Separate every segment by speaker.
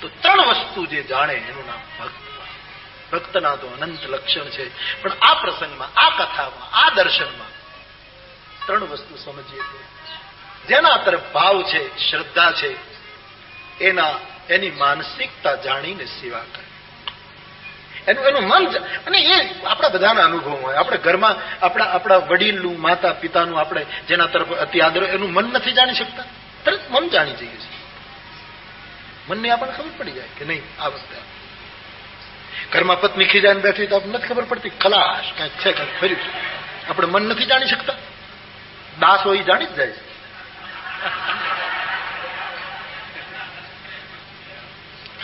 Speaker 1: તો ત્રણ વસ્તુ જે જાણે એનું નામ ભક્ત. ભક્તના તો અનંત લક્ષણ છે. પણ આ પ્રસંગમાં, આ કથામાં, આ દર્શનમાં ત્રણ વસ્તુ સમજીએ જેના તરફ ભાવ છે, શ્રદ્ધા છે, એના, એની માનસિકતા જાણીને સેવા કરે. એનું એનું મન અને એ આપણા બધાના અનુભવ હોય. આપણે ઘરમાં, આપણા આપણા વડીલનું માતા પિતાનું આપણે જેના તરફ અતિ આદર એનું મન નથી જાણી શકતા. તરત મન જાણી જઈએ છીએ. મનને આપણને ખબર પડી જાય કે નહીં, આ વસ્તુ. ઘરમાં પત્ની ખીજાઈને બેઠી તો આપણને નથી ખબર પડતી ખલાસ કંઈક છે કંઈક ફર્યું છે. આપણે મન નથી જાણી શકતા. દાસ હોય જાણી જ જાય છે.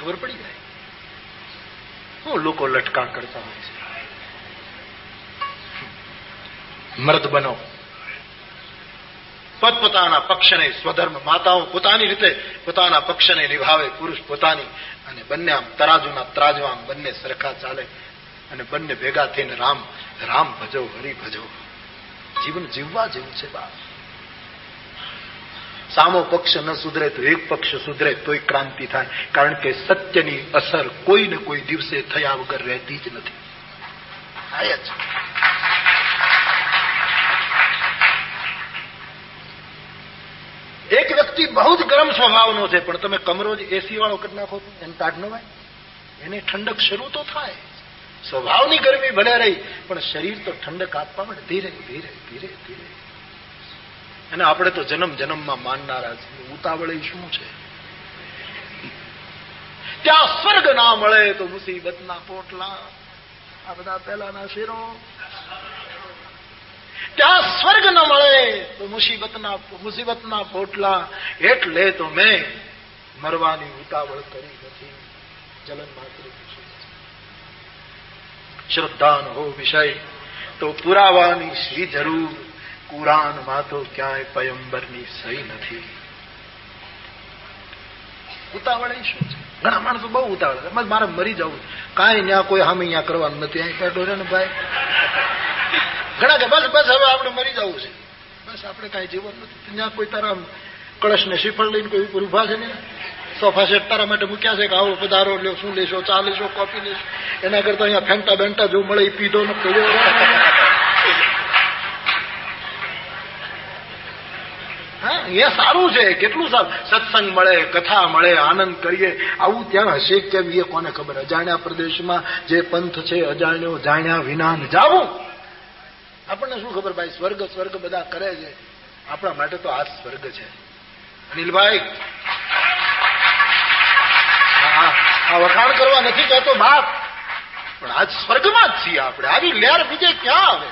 Speaker 1: ખબર પડી જાય. હું લોકો લટકા કરતા હોય છે? મર્દ બનો. પોતપોતાના પક્ષને સ્વધર્મ માતાઓ પોતાની રીતે પોતાના પક્ષને નિભાવે, પુરુષ પોતાની અને બંને આમ તરાજુના ત્રાજવા આમ બંને સરખા ચાલે અને બંને ભેગા થઈને રામ રામ ભજો, હરી ભજો. જીવન જીવવા જેવું છે બા. સામો પક્ષ ન સુધરે તો એક પક્ષ સુધરે તોય ક્રાંતિ થાય, કારણ કે સત્યની અસર કોઈ ને કોઈ દિવસે થયા વગર રહેતી જ નથી. થાય જ. વ્યક્તિ બહુ જ ગરમ સ્વભાવનો છે, પણ તમે કમરો જ એસી વાળો કરી નાખો એને તાટ ન એને ઠંડક શરૂ તો થાય. સ્વભાવની ગરમી ભલે રહી, પણ શરીર તો ઠંડક આપવા માટે ધીરે ધીરે ધીરે ધીરે. અને આપણે તો જન્મ, જન્મમાં માનનારા છીએ. ઉતાવળે શું છે? ત્યાં સ્વર્ગ ના મળે તો મુસીબતના પોટલા. આ બધા પહેલાના શેરો. ત્યાં સ્વર્ગ ન મળે તો મુસીબતના મુસીબતના પોટલા એટલે તો મેં મરવાની ઉતાવળ કરી નથી. જલન માત્ર શ્રદ્ધાનો હો વિષય, તો પુરાવાની શી જરૂર. કુરાનમાં તો ક્યાંય પયંબરની સહી નથી. ઉતાવળ શું છે? ઘણા માણસો બહુ ઉતાવળ કરે. બસ મારે મરી જવું કાંઈ ત્યાં કોઈ સામે અહીંયા કરવાનું નથી. અહીં બેઠો છે ને ભાઈ. ઘણા કે બસ બસ, હવે આપણે મરી જવું છે. બસ, આપણે કાંઈ જીવન નથી. ત્યાં કોઈ તારા કળશ ને શ્રીફળ લઈને કોઈ ઊભા છે ને? સોફા સેટ તારા માટે મૂક્યા છે કે આવો પધારો લ્યો, શું લેશો, ચા લેશો, કોફી લેશો? એના કરતા અહીંયા ફેંટા બેંટા જો મળે એ પીધો ને પીધો હા એ સારું છે, કેટલું સારું. સત્સંગ મળે, કથા મળે, આનંદ કરીએ. આવું ત્યાં હશે કેમ, એ કોને ખબર? અજાણ્યા પ્રદેશમાં જે પંથ છે, અજાણ્યો, જાણ્યા વિના જાવું. આપણને શું ખબર ભાઈ? સ્વર્ગ સ્વર્ગ બધા કરે છે. આપણા માટે તો આ સ્વર્ગ છે. અનિલભાઈ, આ વખાણ કરવા નથી કહેતો બાપ પણ આજ સ્વર્ગમાં જ છીએ આપણે. આવી લેર બીજે ક્યાં આવે?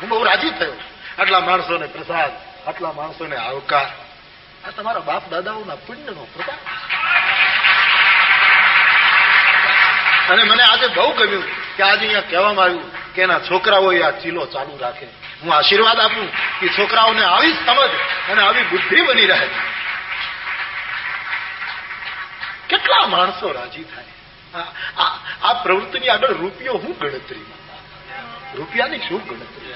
Speaker 1: હું બહુ રાજી થયો. આટલા માણસોને પ્રસાદ, આટલા માણસોને આવકાર. આ તમારા બાપ દાદાઓના પુણ્યનો પ્રતાપ. અને મને આજે બહુ ગમ્યું કે આજે અહીંયા કહેવામાં આવ્યું કે એના છોકરાઓએ આ ચીલો ચાલુ રાખે. હું આશીર્વાદ આપું કે છોકરાઓને આવી સમજ અને આવી બુદ્ધિ બની રહે. કેટલા માણસો રાજી થાય. આ- પ્રવૃત્તિની આગળ રૂપિયો હું ગણતરી રૂપિયાની શું ગણતરી?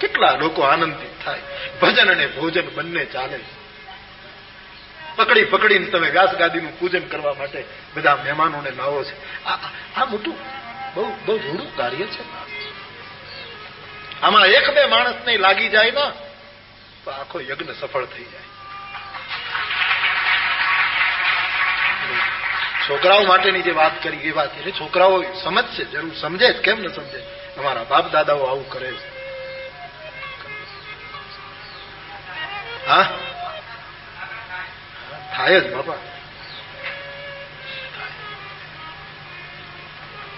Speaker 1: કેટલા લોકો આનંદિત થાય? ભજન અને ભોજન બંને ચાલે પકડી પકડીને તમે વ્યાસગાદીનું પૂજન કરવા માટે બધા મહેમાનોને લાવો છે. આ મોટું બહુ બહુ જૂનું કાર્ય છે. આમાં એક બે માણસને લાગી જાય ને, તો આખો યજ્ઞ સફળ થઈ જાય. છોકરાઓ માટેની જે વાત કરી, એ વાત એટલે છોકરાઓ સમજશે, જરૂર સમજે જ, કેમ ન સમજે? અમારા બાપ દાદાઓ આવું કરે છે. થાય જ બાપા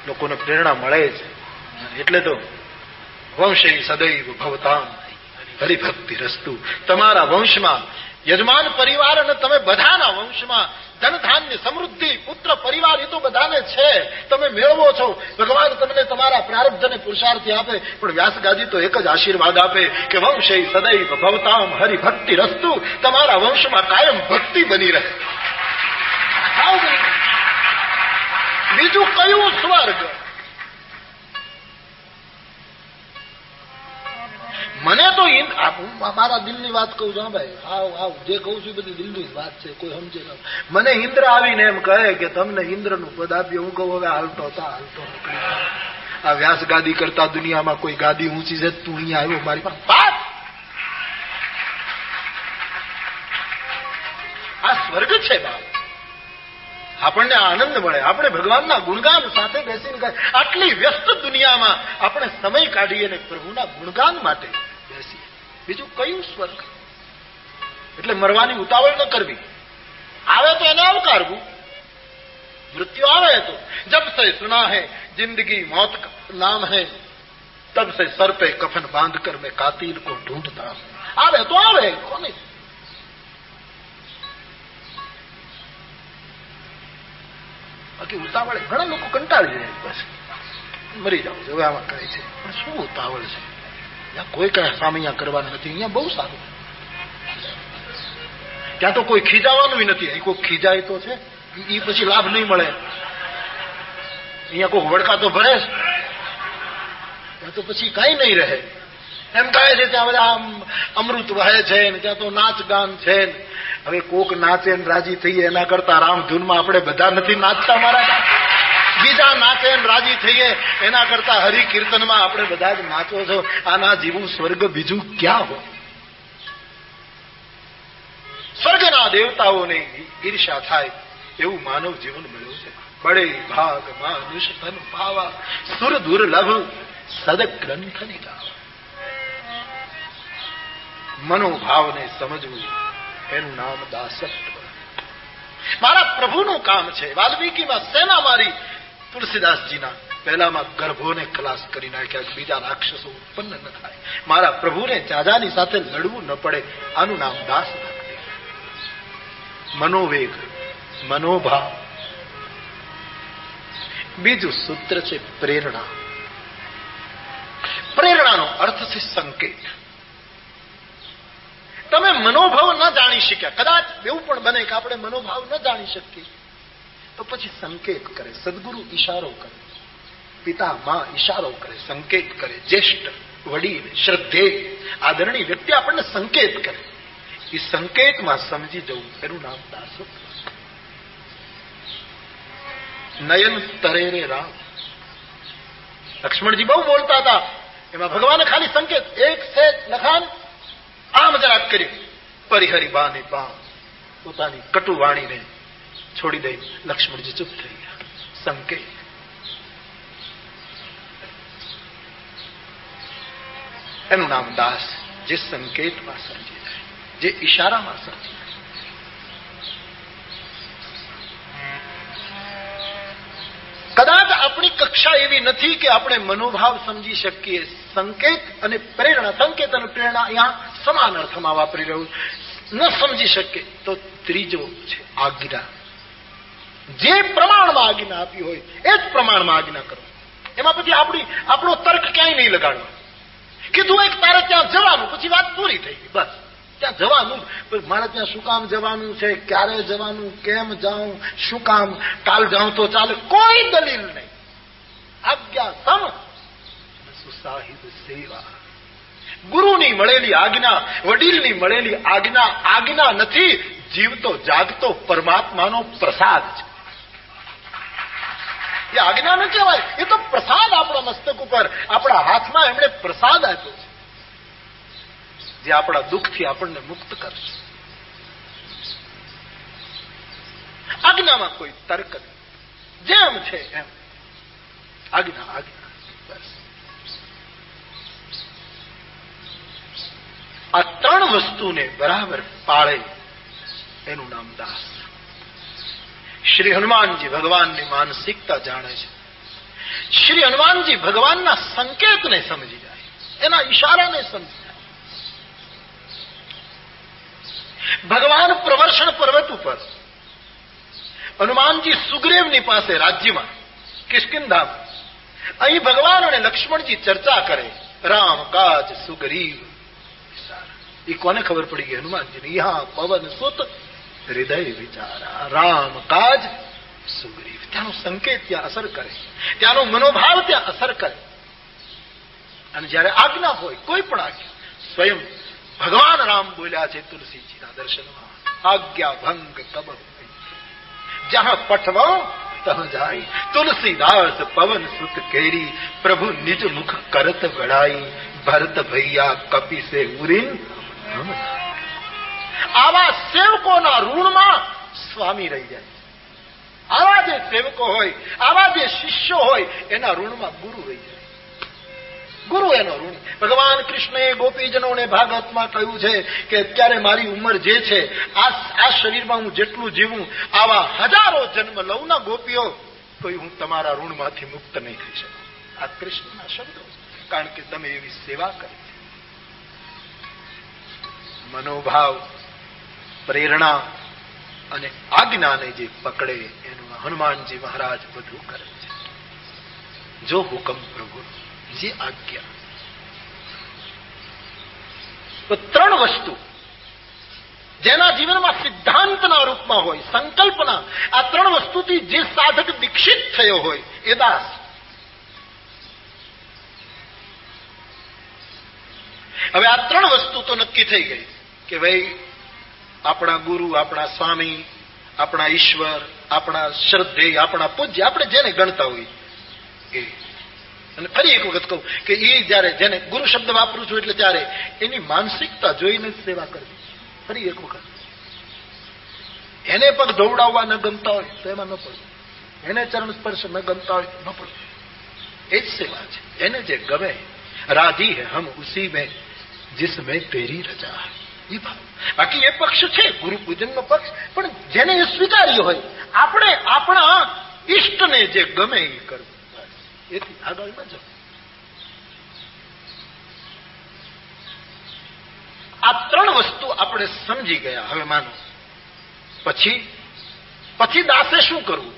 Speaker 1: લોકોને પ્રેરણા મળે છે. એટલે તો વંશે સદૈવ ભવતામ હરિભક્તિ રસ્તુ. તમારા વંશમાં યજમાન પરિવાર અને તમે બધાના વંશમાં ધન ધાન્ય સમૃદ્ધિ, પુત્ર પરિવાર એ તો બધાને છે. તમે મેળવો છો. ભગવાન તમને તમારા પ્રારબ્ધ અને પુરુષાર્થી આપે, પણ વ્યાસગાદી તો એક જ આશીર્વાદ આપે કે વંશે સદૈવ ભવતામ હરિભક્તિ રસ્તુ, તમારા વંશમાં કાયમ ભક્તિ બની રહે. બીજું કયું સ્વર્ગ? મને તો મારા દિલની વાત કહું છું ભાઈ. આવ આવ. જે કહું છું બધી દિલની વાત છે કોઈ સમજે ન. મને ઇન્દ્ર આવીને એમ કહે કે તમને ઇન્દ્રનું પદ આપ્યું. હું કહું હવે હાલતો હતા હાલતો આ વ્યાસ ગાદી કરતા દુનિયામાં કોઈ ગાદી ઊંચી છે તું અહીંયા આવ્યો મારી પાસે. આ સ્વર્ગ છે બાપ. આપણને આનંદ મળે. આપણે ભગવાનના ગુણગાન સાથે બેસીને આટલી વ્યસ્ત દુનિયામાં આપણે સમય કાઢીએ ને પ્રભુના ગુણગાન માટે બીજું કયું સ્વર્ગ એટલે મરવાની ઉતાવળ ન કરવી આવે તો એને આવકારવું મૃત્યુ આવે તો જબ સે સુના है जिंदगी मौत का नाम है तब से सर पे कफन बांध कर मैं कातिल को ढूंढता हूं આવે તો આવે કોને બાકી ઉતાવળ ઘણા લોકો કંટાળી જાય બસ મરી જાવ હવે આમાં કરે છે પણ શું ઉતાવળ છે ત્યાં કોઈ કઈ સામૈયા કરવાના નથી. અહીંયા બહુ સારું. ત્યાં તો કોઈ ખીજાવાનું નથી. અહીં કોઈ ખીજાય તો છે. એ પછી લાભ નહીં મળે. અહીંયા કોઈ વડકા તો ભરે ત્યાં તો પછી કઈ નહીં રહે. એમ કહે છે ત્યાં બધા અમૃત વહે છે ને ત્યાં તો નાચ ગાન છે ને. હવે કોક નાચે ને રાજી થઈએ એના કરતા રામ ધૂનમાં આપણે બધા નથી નાચતા મારા બીજા નાચે ને રાજી થઈએ, એના કરતા હરિ કીર્તનમાં આપણે બધા જ નાચો છો. આના જીવું સ્વર્ગ બીજું ક્યાં હોય? સ્વર્ગના દેવતાઓને ઈર્ષા થાય, એવું માનવ જીવન મળ્યું છે. બળે ભાગ માનુષ ધન ભાવા સુર દુર્લભ સદ ગ્રંથ નિગાવા મનોભાવને સમજવું, એનું નામ દાસત્વ. મારા પ્રભુનું કામ છે, વાલ્મીકીમાં સેના મારી તુલસીદાસજીના પહેલામાં ગર્ભોને ખલાસ કરી નાખ્યા બીજા રાક્ષસો ઉત્પન્ન ન થાય. મારા પ્રભુને ચાજાની સાથે લડવું ન પડે, આનું નામ દાસ મનોવેગ, મનોભાવ. બીજું સૂત્ર છે પ્રેરણા. પ્રેરણાનો અર્થ છે સંકેત. તમે મનોભાવ ન જાણી શક્યા. કદાચ એવું પણ બને કે આપણે મનોભાવ ન જાણી શકીએ. તો પછી સંકેત કરે, સદગુરુ ઈશારો કરે. પિતા, માં ઈશારો કરે, સંકેત કરે, જ્યેષ્ઠ વડીલ શ્રદ્ધે આદરણીય વ્યક્તિ આપણને સંકેત કરે. એ સંકેતમાં સમજી જવું, એનું નામ દાસત્વ. નયન તરે રે રામ. લક્ષ્મણજી બહુ બોલતા હતા. એમાં ભગવાને ખાલી સંકેત, એક છે લખાણ, આમ જરાક કર્યું. પરિહરી બાને બા પોતાની કટુ વાણીને છોડી દઈ. લક્ષ્મણજી ચૂપ થઈ ગયા. સંકેત. એનું નામ દાસ. જે સંકેતમાં સમજી જાય જે ઈશારામાં સમજી જાય કદાચ આપણી કક્ષા એવી નથી કે આપણે મનોભાવ સમજી શકીએ. સંકેત અને પ્રેરણા, સંકેત અને પ્રેરણા અહીંયા સમાન અર્થમાં વાપરી રહ્યું. ન સમજી શકીએ તો ત્રીજો છે આજ્ઞા જે પ્રમાણમાં આજ્ઞા આપી હોય એ જ પ્રમાણમાં આજ્ઞા કરો. એમાં પછી આપણી આપણો તર્ક ક્યાંય નહીં લગાડવાનો. કીધું એક તારે ત્યાં જવાનું પછી વાત પૂરી થઈ ગઈ બસ. ત્યાં જવાનું. મારે ત્યાં શું કામ જવાનું છે? ક્યારે જવાનું? કેમ જાઉં? શું કામ? કાલ જાઉં તો ચાલે. કોઈ દલીલ નહીં. આજ્ઞા સમ. સુસાહિત સેવા. ગુરુની મળેલી આજ્ઞા વડીલની મળેલી આજ્ઞા આજ્ઞા નથી. જીવતો જાગતો પરમાત્માનો પ્રસાદ છે. એ આજ્ઞા ન કહેવાય. એ તો પ્રસાદ આપણા મસ્તક ઉપર, આપણા હાથમાં એમણે પ્રસાદ આપ્યો છે. જે આપણા દુઃખથી આપણને મુક્ત કરશે. આજ્ઞામાં કોઈ તર્ક નહીં જેમ છે એમ. આજ્ઞા આજ્ઞા. બસ. આ ત્રણ વસ્તુને બરાબર પાળે એનું નામ દાસ. શ્રી હનુમાનજી ભગવાનની માનસિકતા જાણે છે. શ્રી હનુમાનજી ભગવાનના સંકેતને સમજી જાય. એના ઈશારાને સમજી જાય. ભગવાન પ્રવર્ષણ પર્વત ઉપર હનુમાનજી સુગ્રેવની પાસે રાજ્યમાં, કિષ્કિંધામ, અહીં ભગવાન અને લક્ષ્મણજી ચર્ચા કરે, રામ, કાજ, સુગ્રીવ. એ કોને ખબર પડી ગઈ હનુમાનજી યહાં પવન, સુત. હૃદય વિચારા, રામ કાજ, સુગ્રીવ ત્યાંનો સંકેત ત્યાં અસર કરે. ત્યાંનો મનોભાવ ત્યાં અસર કરે. અને જ્યારે આજ્ઞા હોય, કોઈ પણ આજ્ઞા, સ્વયં ભગવાન રામ બોલ્યા છે તુલસીજીના દર્શનમાં, આજ્ઞા ભંગ કબ જહાં પઠવો, તહ જાય તુલસીદાસ પવન સુત કેરી, પ્રભુ નિજ મુખ કરત ગળાઈ ભરત ભૈયા કપી સે ઉરીન. આવા સેવકોના ઋણમાં સ્વામી રહી જાય. આવા જે સેવકો હોય, આવા જે શિષ્યો હોય, એના ઋણમાં ગુરુ રહી જાય. ગુરુ એનો ઋણ. ભગવાન કૃષ્ણએ ગોપીજનોને ભાગવતમાં કહ્યું છે કે અત્યારે મારી ઉંમર જે છે, આ શરીરમાં હું જેટલું જીવું, આવા હજારો જન્મ લઉં ના ગોપીઓ તો હું તમારા ઋણમાંથી મુક્ત નહીં થઈ શકું. આ કૃષ્ણના શબ્દો કારણ કે તમે એવી સેવા કરી. મનોભાવ પ્રેરણા અને આજ્ઞાને જે પકડે એનું હનુમાનજી મહારાજ બધું કરે છે. જો હુકમ પ્રભુ, જે આજ્ઞા. તો ત્રણ વસ્તુ જેના જીવનમાં સિદ્ધાંતના રૂપમાં હોય, સંકલ્પના, આ ત્રણ વસ્તુથી જે સાધક દીક્ષિત થયો હોય, એ દાસ. હવે આ ત્રણ વસ્તુ તો નક્કી થઈ ગઈ કે ભાઈ આપણા ગુરુ, આપણા સ્વામી, આપણા ઈશ્વર, આપણા શ્રદ્ધેય, આપણા પૂજ્ય, આપણે જેને ગણતા હોય એ. અને ફરી એક વખત કહું કે એ જયારે જેને ગુરુ શબ્દ વાપરું છું એટલે ત્યારે એની માનસિકતા જોઈને સેવા કરવી. ફરી એક વખત. એને પગ ધોવડાવવા ન ગમતા હોય તો એમાં ન પડવું એને ચરણ સ્પર્શ ન ગમતા હોય ન પડવું એ જ સેવા છે. એને જે ગમે રાજી હે હમ ઉસી મેં, જિસમે તેરી રજા. એ બાકી એ પક્ષ છે, ગુરુ પક્ષ, પણ જેને એ સ્વીકાર્યો હોય, આપણે આપણા ઈષ્ટને જે ગમે એ કરવું. એથી આગળ ન જવું. આ ત્રણ વસ્તુ આપણે સમજી ગયા, હવે માનો. પછી પછી દાસે શું કરવું?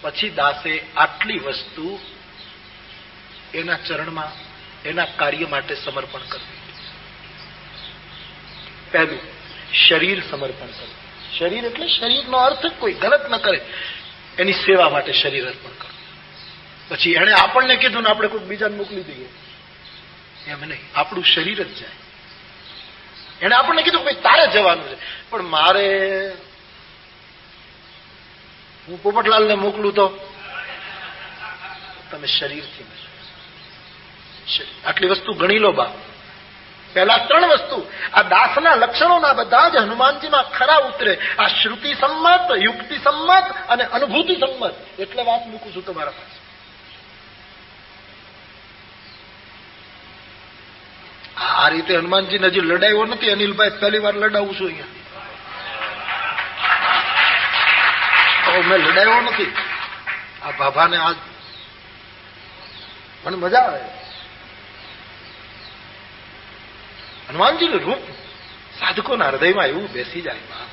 Speaker 1: પછી દાસે આટલી વસ્તુ એના ચરણમાં, એના કાર્ય માટે સમર્પણ કરવું. પહેલું, શરીર સમર્પણ કરો શરીર એટલે શરીરનો અર્થ કોઈ ગલત ન કરે, એની સેવા માટે શરીર અર્પણ કરો પછી એણે આપણને કીધું ને આપણે કોઈ બીજાને મોકલી દઈએ. એમ નહીં, આપણું શરીર જ જાય. એને આપણને કીધું ભાઈ તારે જવાનું છે. પણ મારે હું પોપટલાલને મોકલું તો તમે શરીરથી આટલી વસ્તુ ગણી લો બા પહેલા ત્રણ વસ્તુ. આ દાસના લક્ષણોના બધા જ હનુમાનજીમાં ખરા ઉતરે. આ શ્રુતિ સંમત યુક્તિ સંમત અને અનુભૂતિ સંમત એટલે વાત મૂકું છું તમારા પાસે. આ રીતે હનુમાનજીને હજી લડાયો નથી. અનિલભાઈ પહેલી વાર લડાવું છું અહીંયા. મેં લડાયો નથી. આ બાભાને આજ મને મજા આવે. હનુમાનજીનું રૂપ સાધકોના હૃદયમાં એવું બેસી જાય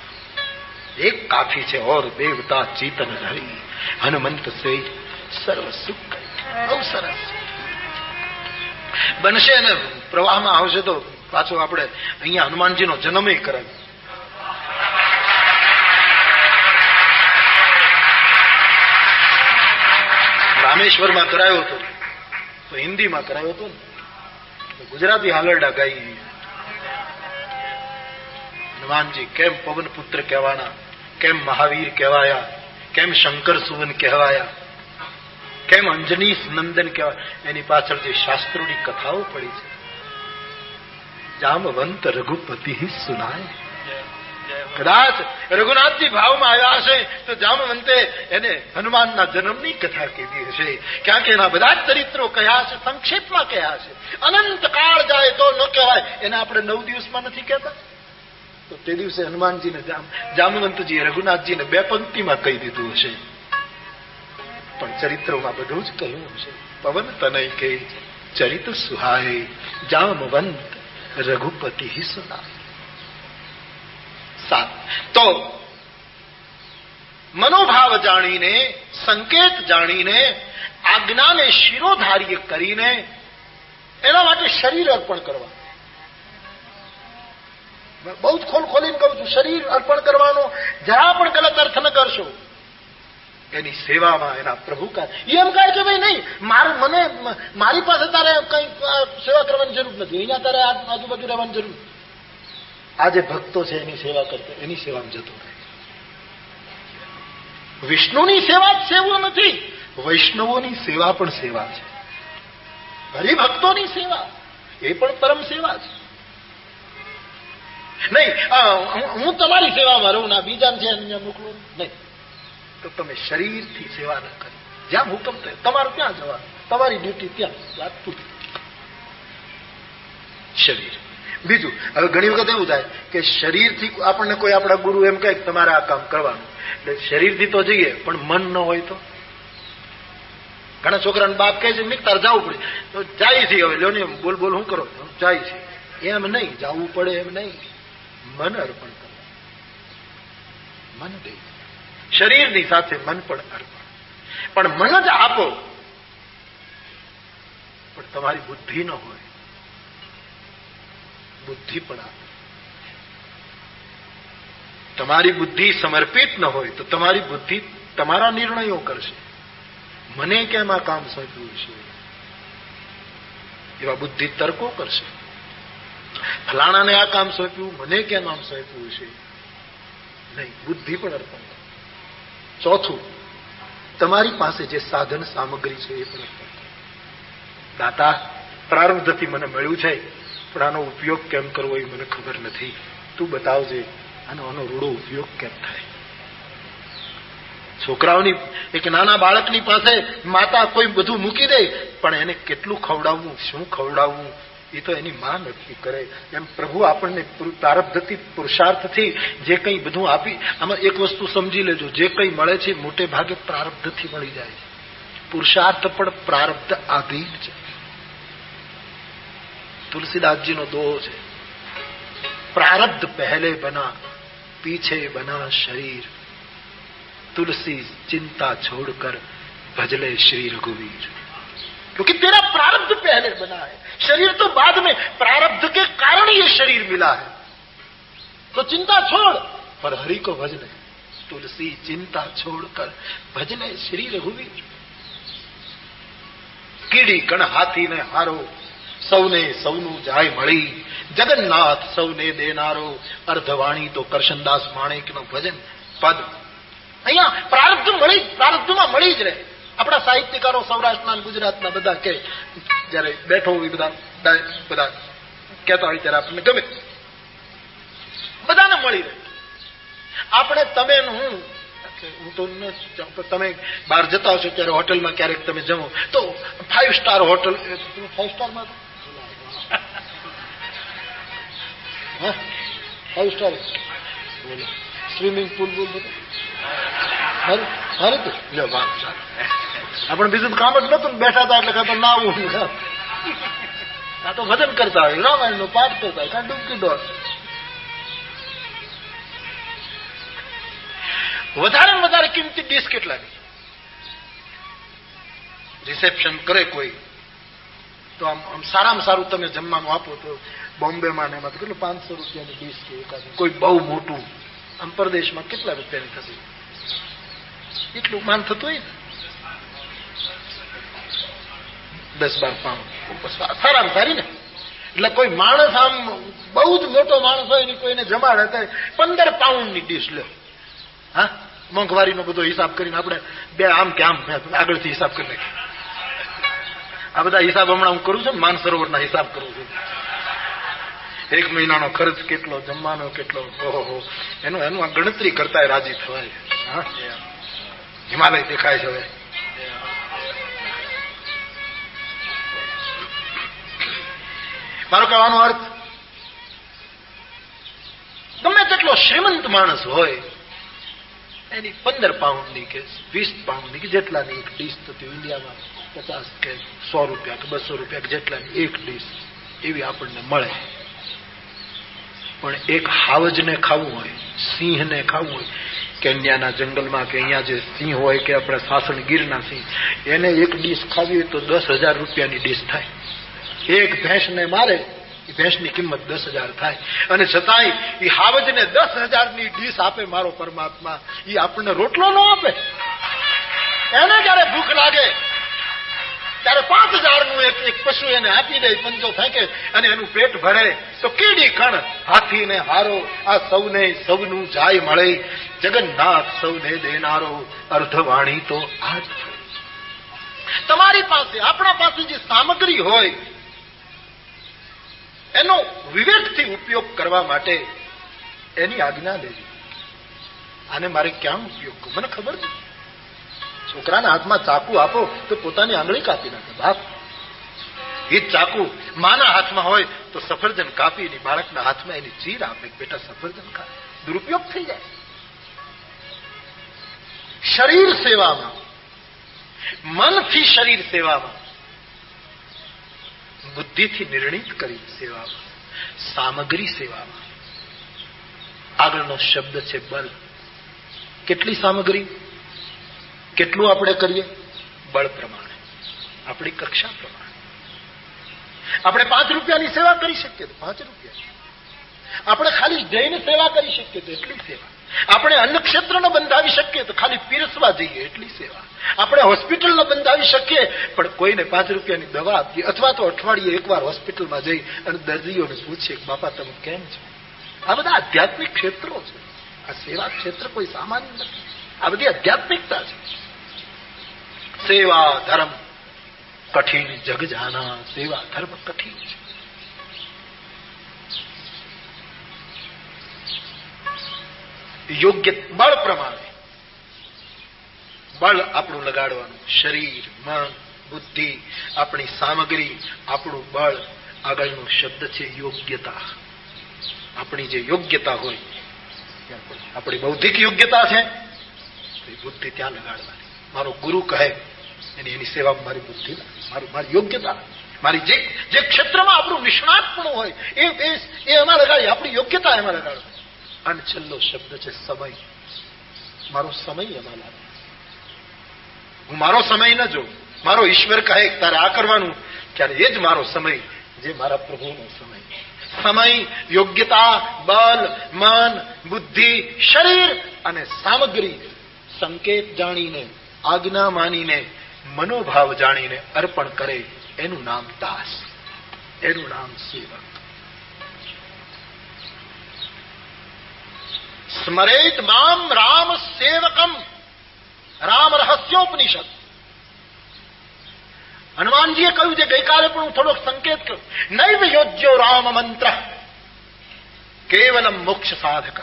Speaker 1: એક કાફી છે ઓર દેવતા ચેતન ધરી, હનુમંત સે સર્વ સુખ બહુ સરસ. બનશે અને પ્રવાહમાં આવશે તો પાછો આપણે અહીંયા હનુમાનજીનો જન્મ કરાવી રામેશ્વરમાં કરાયો હતો, તો હિન્દીમાં કરાયો હતો ને ગુજરાતી હાલરડા ગાઈ હનુમાનજી કેમ પવન પુત્ર કહેવાના કેમ મહાવીર કહેવાયા કેમ શંકર સુવન કહેવાયા કેમ અંજની નંદન કહેવાય એની પાછળ જે શાસ્ત્રોની કથાઓ પડી છે, જામવંત રઘુપતિ સુનાય. કદાચ રઘુનાથજી ભાવમાં આવ્યા હશે, તો જામવંતે એને હનુમાનના જન્મની કથા કીધી હશે. ક્યાંક એના બધા જ ચરિત્રો કહ્યા છે સંક્ષેપમાં કહ્યા છે અનંત કાળ જાય તો ન કહેવાય. એને આપણે નવ દિવસમાં નથી કહેતા? તો તે દિવસે હનુમાનજીને જામવંતજીએ રઘુનાથજીને બે પંક્તિમાં કહી દીધું હશે. પણ ચરિત્રોમાં બધું જ કહ્યું હશે. પવન તનય કે ચરિત સુહાય જામવંત રઘુપતિ સુના સાત. તો મનોભાવ જાણીને, સંકેત જાણીને, આજ્ઞાને શિરોધાર્ય કરીને એના માટે શરીર અર્પણ કરવા. બહુ જ ખોલ ખોલીને કહું છું, શરીર અર્પણ કરવાનો, જરા પણ ગલત અર્થ ન કરશો. એની સેવામાં એના પ્રભુ એમ કહે છે, ભાઈ નહીં, મારું મને, મારી પાસે તારે કઈ સેવા કરવાની જરૂર નથી. અહીંયા તારે આજુબાજુ રહેવાની જરૂર આજે ભક્તો છે, એની સેવા કરતો, એની સેવામાં જતો રહે વિષ્ણુની સેવા જ સેવું નથી, વૈષ્ણવોની સેવા પણ સેવા છે. હરિભક્તોની સેવા, એ પણ પરમ સેવા છે. નહીં હું- તમારી સેવામાં રહું ના બીજાને છે અન્ય મોકલું, નહીં. તો તમે શરીરથી સેવા ન કરી. જ્યાં હુકમ થયો, તમારે ત્યાં જવાનું તમારી ડ્યુટી ત્યાં. લાગતું શરીર. બીજું, હવે ઘણી વખત એવું થાય કે શરીરથી આપણને કોઈ આપણા ગુરુ એમ કહે કે તમારે આ કામ કરવાનું. એટલે શરીરથી તો જઈએ, પણ મન ન હોય તો. ઘણા છોકરાને બાપ કહે છે તાર જવું પડે. તો જાય છે હવે. જો ને બોલ બોલ, હું કરો? જાય છે. એમ નહીં, જવું પડે એમ નહીં. મન અર્પણ કરવું મન દે. શરીરની સાથે મન પણ અર્પણ. પણ મન જ આપો. પણ તમારી બુદ્ધિ ન હોય. બુદ્ધિ પણ આપો. તમારી બુદ્ધિ સમર્પિત ન હોય તો તમારી બુદ્ધિ તમારા નિર્ણયો કરશે. મને કેમ આ કામ સોંપ્યું છે? એવા બુદ્ધિ તર્કો કરશે. ફલાણાને આ કામ સોંપ્યું, મને કેમ આમ સોંપ્યું છે નહીં, બુદ્ધિ પણ અર્પણ. ચોથું, તમારી પાસે જે સાધન સામગ્રી છે એ પણ અર્પણ. દાતા પ્રારબ્ધથી મને મળ્યું છે, પણ આનો ઉપયોગ કેમ કરવો એ મને ખબર નથી તું બતાવજે, આનો આનો રૂડો ઉપયોગ કેમ થાય છોકરાઓની, એક નાના બાળકની પાસે માતા કોઈ બધું મૂકી દે, પણ એને કેટલું ખવડાવવું, શું ખવડાવવું એ તો એની માં નક્કી કરે એમ પ્રભુ આપણને પુર- પ્રારબ્ધથી પુરુષાર્થથી જે કંઈ બધું આપી આમાં એક વસ્તુ સમજી લેજો જે કંઈ મળે છે મોટે ભાગે પ્રારબ્ધથી મળી જાય છે પુરુષાર્થ પણ પ્રારબ્ધ આધીન છે तुलसीदास દોહો છે प्रारब्ध पहले बना पीछे बना शरीर तुलसी चिंता छोड़कर भजले श्री रघुवीर क्योंकि तेरा प्रारब्ध पहले बना है शरीर तो बाद में प्रारब्ध के कारण ये शरीर मिला है तो चिंता छोड़ पर हरि को भजने तुलसी चिंता छोड़कर भजने श्री रघुवीर કીડી કણ હાથીને હારો સૌને સૌનું જાય મળી જગન્નાથ સૌને દેનારો અર્ધવાણી તો કરશનદાસ માણેકનું ભજન પદ અહીંયા પ્રારબ્ધ મળી પ્રારબ્ધમાં મળી જ રહે આપણા સાહિત્યકારો સૌરાષ્ટ્રના અને ગુજરાતના બધા કે જયારે બેઠો હોય બધા બધા કહેતા હોય ત્યારે આપણને ગમે. બધાને મળી રહે. આપણે તમે હું હું તો તમે બહાર જતા હશો ત્યારે હોટલમાં ક્યારેક તમે જમો, તો ફાઈવ સ્ટાર હોટલ ફાઈવ સ્ટારમાં ફાઈવ સ્ટાર બોલો. સ્વિમિંગ પુલ પુલ બધું. મારે મારે તો? લ્યો વાત સારું. આપણે બીજું કામ જ નતું બેઠા હતા એટલે કાં તો નાવું આ તો ભજન કરતા હોય રામાયણ નો પાઠ કરતા હોય ડૂબકી ડોર વધારે વધારે કિંમતી ડીશ કેટલાની? રિસેપ્શન કરે કોઈ. તો આમ આમ સારામાં સારું તમે જમવાનું આપો તો બોમ્બેમાં ને એમાં કેટલું, પાંચસો રૂપિયાની ડીશ કે એકાદ. કોઈ બહુ મોટું. આમ પરદેશમાં કેટલા રૂપિયાની થશે? એટલું માન થતું હોય ને? દસ બાર પાઉન્ડ સારામાં સારી ને એટલે કોઈ માણસ આમ બહુ જ મોટો માણસ હોય ને કોઈને જમાડે તો પંદર પાઉન્ડની ડીશ લે હા? મોંઘવારીનો બધો હિસાબ કરીને આપણે બે આમ કે આમ આગળથી હિસાબ કરી નાખીએ. આ બધા હિસાબ હમણાં હું કરું છું માનસરોવરના હિસાબ કરું છું. એક મહિનાનો ખર્ચ કેટલો, જમવાનો કેટલો ઓહો એનું એનું ગણતરી કરતા રાજી થવાય. હા? હિમાલય દેખાય છે હવે. મારો કહેવાનો અર્થ? ગમે તેટલો શ્રીમંત માણસ હોય, એની પંદર પાઉન્ડની કે વીસ પાઉન્ડની કે જેટલાની એક ડીશ થતી ઇન્ડિયામાં પચાસ કે સો રૂપિયા કે બસો રૂપિયા કે જેટલાની એક ડીશ એવી આપણને મળે. પણ એક હાવજને ખાવું હોય, સિંહને ખાવું હોય કેન્યાના જંગલમાં કે અહીંયા જે સિંહ હોય કે આપણે સાસણ ગીરના સિંહ, એને એક ડીશ ખાવી હોય તો દસ હજાર રૂપિયાની ડીશ થાય. એક ભેંસને મારે, એ ભેંસની કિંમત દસ હજાર થાય. અને છતાંય એ હાવજને દસ હજારની ડીશ આપે મારો પરમાત્મા. એ આપણને રોટલો ન આપે. એને જયારે ભૂખ લાગે, ત્યારે પાંચ હજારનું એક એક પશુ એને આપી દે, પંજો ફેંકે અને એનું પેટ ભરે. તો કીડી કણ હાથીને હારો, આ સૌને સૌનું જાય મળે. જગન્નાથ સૌને દેનારો અર્ધવાણી તો આજ તમારી પાસે, આપણા પાસે જે સામગ્રી હોય એનો વિવેકથી ઉપયોગ કરવા માટે એની આજ્ઞા લેવી આને મારે ક્યાં ઉપયોગ કરું મને ખબર નથી છોકરાના હાથમાં ચાકુ આપો તો પોતાની આંગળી કાપી નાખે. બાપ, એ ચાકુ માના હાથમાં હોય તો સફરજન કાપી એની બાળકના હાથમાં એની ચીર આપે. બેટા સફરજન ખા. દુરુપયોગ થઈ જાય. શરીર સેવામાં, મનથી શરીર સેવામાં બુદ્ધિથી નિર્ણિત કરી સેવામાં, સામગ્રી સેવામાં. આગળનો શબ્દ છે બળ. કેટલી સામગ્રી? કેટલું આપણે કરીએ? બળ પ્રમાણે. આપણી કક્ષા પ્રમાણે. આપણે પાંચ રૂપિયાની સેવા કરી શકીએ તો પાંચ રૂપિયા આપણે ખાલી જઈને સેવા કરી શકીએ તો એટલી સેવા. આપણે અન્ન ક્ષેત્રને બંધાવી શકીએ તો ખાલી પીરસવા જઈએ, એટલી સેવા. આપણે હોસ્પિટલને બંધાવી શકીએ, પણ કોઈને પાંચ રૂપિયાની દવા આપીએ અથવા તો અઠવાડિયે એકવાર હોસ્પિટલમાં જઈ અને દર્દીઓને પૂછીએ કે, બાપા, તમે કેમ છો? આ બધા આધ્યાત્મિક ક્ષેત્રો છે. આ સેવા ક્ષેત્ર કોઈ સામાન્ય નથી. આ બધી આધ્યાત્મિકતા છે. સેવા ધર્મ કઠિન જગ જાના, સેવા ધર્મ કઠિન છે. યોગ્ય બળ પ્રમાણે. બળ આપણું લગાડવાનું, શરીર, મન, બુદ્ધિ, આપણી સામગ્રી, આપણું બળ, આગળનો શબ્દ છે યોગ્યતા. આપણી જે યોગ્યતા હોય આપણી બૌદ્ધિક યોગ્યતા છે. બુદ્ધિ ત્યાં લગાડવાની. મારો ગુરુ કહે, એની એની સેવામાં મારી બુદ્ધિ મારું, મારી યોગ્યતા મારી જે જે ક્ષેત્રમાં આપણું નિષ્ણાતપણું હોય, એ એમાં લગાડી આપણી યોગ્યતા એમાં લગાડો. અને છેલ્લો શબ્દ છે સમય. મારો સમય એમાં લાગે. હું મારો સમય ન જોઉં. મારો ઈશ્વર કહે તારે આ કરવાનું. ત્યારે એ જ મારો સમય, જે મારા પ્રભુનો સમય. સમય, યોગ્યતા બલ મન, બુદ્ધિ, શરીર અને સામગ્રી સંકેત જાણીને, આજ્ઞા માનીને, મનોભાવ જાણીને અર્પણ કરે, એનું નામ દાસ એનું નામ સેવક. સ્મરેત મામ રામ સેવકમ રામ રહસ્યોપનિષદ હનુમાનજીએ કહ્યું છે ગઈકાલે પણ હું થોડોક સંકેત કર્યો નૈવ યોજ્યો રામ મંત્ર. કેવલમ મોક્ષ સાધક.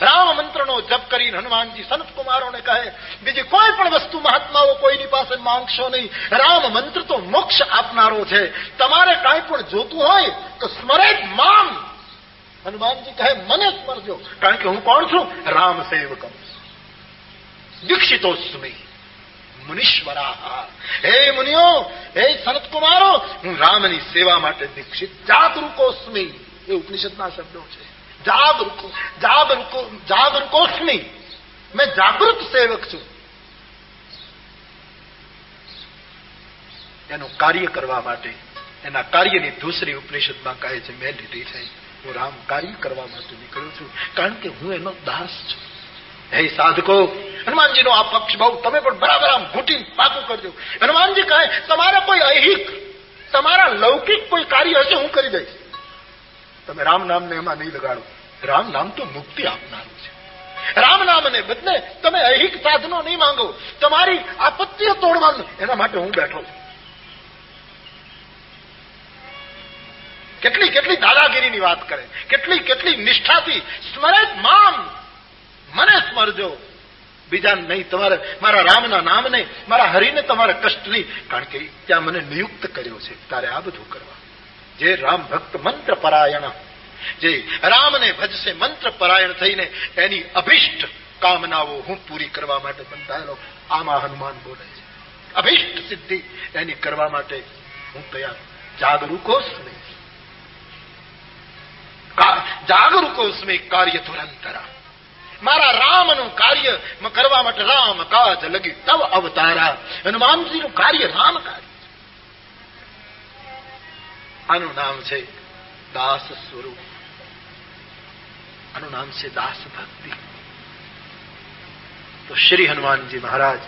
Speaker 1: રામ મંત્રનો જપ કરીને હનુમાનજી સંત કુમારોને કહે, બીજી કોઈ પણ વસ્તુ મહાત્માઓ કોઈની પાસે માંગશો નહીં. રામ મંત્ર તો મોક્ષ આપનારો છે. તમારે કાંઈ પણ જોતું હોય તો સ્મરે મામ હનુમાનજી કહે, મને સ્મરજો કારણ કે હું કોણ છું? રામ સેવકમ. દીક્ષિતોસ્મી મુનીશ્વરા હે મુનિઓ, હે સનતકુમારો હું રામની સેવા માટે દીક્ષિત જાગરૂકોસ્મી એ ઉપનિષદના શબ્દો છે. જાગરૂકો જાગરૂકો જાગરૂકોસ્મી મેં જાગૃત સેવક છું. એનું કાર્ય કરવા માટે, એના કાર્યની દૂસરી ઉપનિષદમાં કહે છે, મેં લીધી છે. હું રામ કાર્ય કરવા માટે નીકળ્યો છું. કારણ કે હું એનો દાસ છું. હે સાધકો, હનુમાનજીનો આ પક્ષ બહુ તમે પણ બરાબર આમ ઘૂંટી પાકું કરજો. હનુમાનજી કહે, તમારા કોઈ અહિક, તમારા લૌકિક કોઈ કાર્ય હશે, હું કરી દઈશ. તમે રામ નામને એમાં નહીં લગાડો. રામ નામ તો મુક્તિ આપનારું છે. રામ નામને બદલે તમે અહિક સાધનો નહીં માંગો. તમારી આપત્તિઓ તોડવાનું એના માટે હું બેઠો છું. કેટલી કેટલી દાદાગીરીની વાત કરે, કેટલી કેટલી નિષ્ઠાથી, સ્મરે મામ, મને સ્મરજો. બીજા નહીં, તમારે મારા રામના નામને મારા હરિને તમારે કષ્ટ નહીં. કારણ કે ત્યાં મને નિયુક્ત કર્યો છે, તારે આ બધું કરવા. જે રામ ભક્ત મંત્ર પરાયણ, જે રામને ભજશે મંત્ર પરાયણ થઈને, એની અભિષ્ટ કામનાઓ હું પૂરી કરવા માટે બંધાયેલો. આમાં હનુમાન બોલે છે. અભિષ્ટ સિદ્ધિ એની કરવા માટે હું તૈયાર. જાગરૂકો નહીં. જાગરૂકો સ્મે કાર્ય તુરંતરા મારા રામનું કાર્ય કરવા માટે રામ કાજ લગી તવ અવતારા હનુમાનજીનું કાર્ય રામ કાર્ય આનું નામ છે દાસ સ્વરૂપ આનું નામ છે દાસ ભક્તિ તો શ્રી હનુમાનજી મહારાજ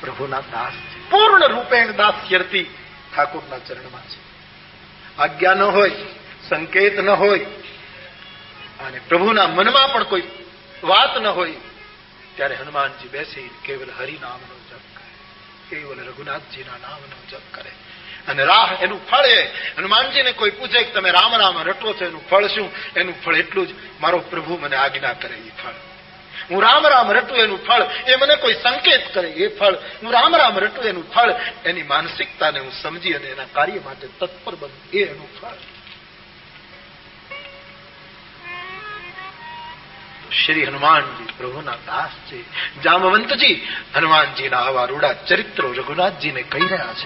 Speaker 1: પ્રભુના દાસ છે પૂર્ણ રૂપેણ દાસ્યર્થી ઠાકોરના ચરણમાં છે આજ્ઞા ન હોય સંકેત ન હોય અને પ્રભુના મનમાં પણ કોઈ વાત ન હોય, ત્યારે હનુમાનજી બેસી કેવલ હરિનામનો જપ કરે, કેવલ રઘુનાથજીના નામનો જપ કરે. અને રાહ એનું ફળ એ. હનુમાનજીને કોઈ પૂછે કે તમે રામ રામ રટો છો, એનું ફળ શું? એનું ફળ એટલું જ, મારો પ્રભુ મને આજ્ઞા કરે એ ફળ. હું રામ રામ રટું, એનું ફળ. એ મને કોઈ સંકેત કરે એ ફળ. હું રામ રામ રટું, એનું ફળ. એની માનસિકતાને હું સમજી અને એના કાર્ય માટે તત્પર બનું, એ એનું ફળ. શ્રી હનુમાનજી પ્રભુના દાસ છે જામવંતજી હનુમાનજીના આવા રૂડા ચરિત્રો રઘુનાથજીને કહી રહ્યા છે